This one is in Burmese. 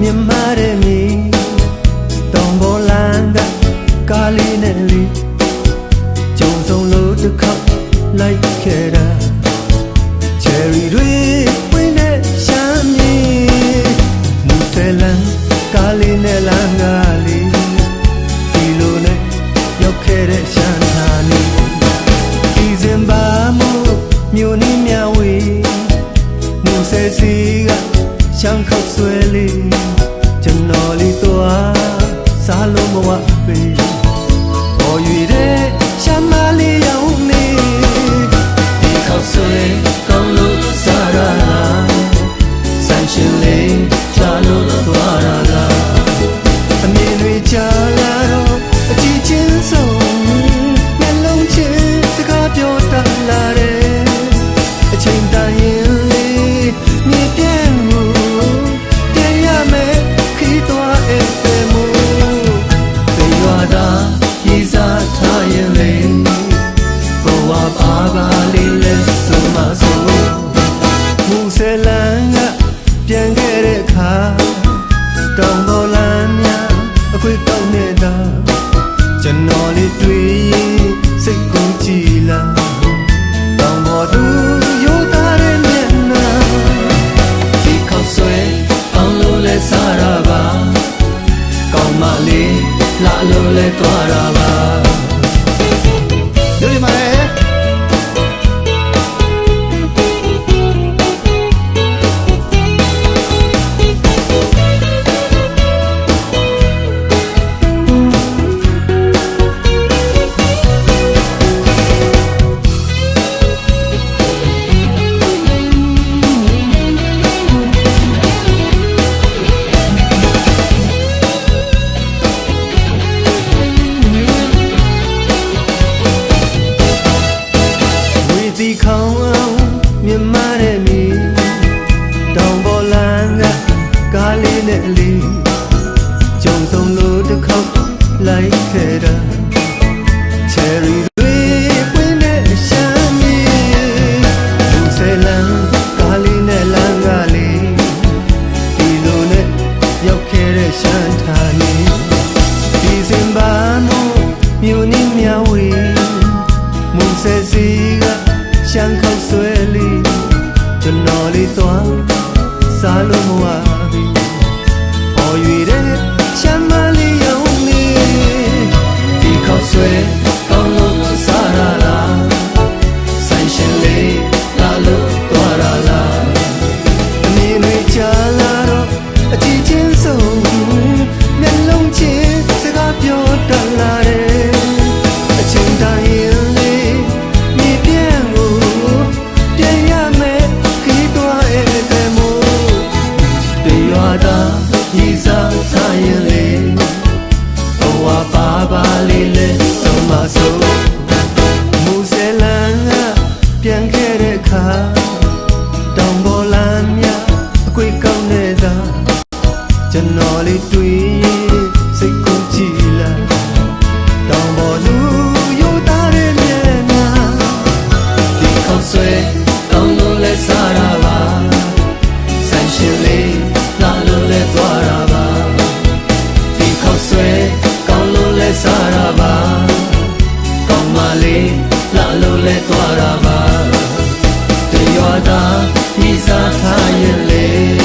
မြန်မာရဲ့မြေတောင်ပေါ်လန်ကကာလီနဲ့လီကြုံဆုံးလို့တစ်ခေါက်လိုက်ခဲ့တာ Cherry တွေပွင့်တဲ့ရှမ်းမြေမူဆယ်လန်ကာလီနဲ့လန်ကလီဒီလိုနဲ့ရောက်ခဲ့တဲ့ရှမ်းသာနေဒီစင်ပါမို့မြို့နီးမြဝေးမူဆယ်စီကရှမ်းခေါ ဆွဲလေးကျွန်တော်လေးသွားစားလို့မဝပေပေါ်ရွေတဲ့ရှမ်းမလေးရောင်နေဒီခောက်ဆွဲ တောင်ပေါ်လမ်းများအခွေကောက်နေတာကျွန်တော်လေးတွေ့ရင်စိတ်ကူးကြည်လာတောင်ပေါ်သူရိုးသားတဲ့မျက်နှာဒီခေါက်ဆွဲအောင်လို့လဲစားရပါကောင်းမလေးလာလို့လဲတွားရပါ တီခေါင်အောင်မြင်မတဲ့မီတောင်ပေါ်လမ်းကကားလေးနဲ့အလေးကြုံဆုံးလို့တစ်ခေါက်လိုက်ခဲ့တာ cherry တွေပွင့်တဲ့ရှမ်းမြေလူဆယ်လမ်းကားလေးနဲ့လမ်းကလေးဒီလိုနဲ့ရောက်ခဲ့တဲ့ရှ ခောက်ဆွဲလေးကျွန်တော်လေးသွားစားလို့မဝပြီ ရင်လေးဘဝပါပါလေးလဲဆုံးမဆုံးမူဆယ်လန်ကပြန်ခဲ့တဲ့အခါတောင်ပေါ်လမ်းများအကွေကောင်းနေတာကျွန်တော်လေးတွေ့ လို့လဲစားရပါကောင်းမလေးလာလို့လဲသွားရပါတရွာသားဤစားထားရင်လေ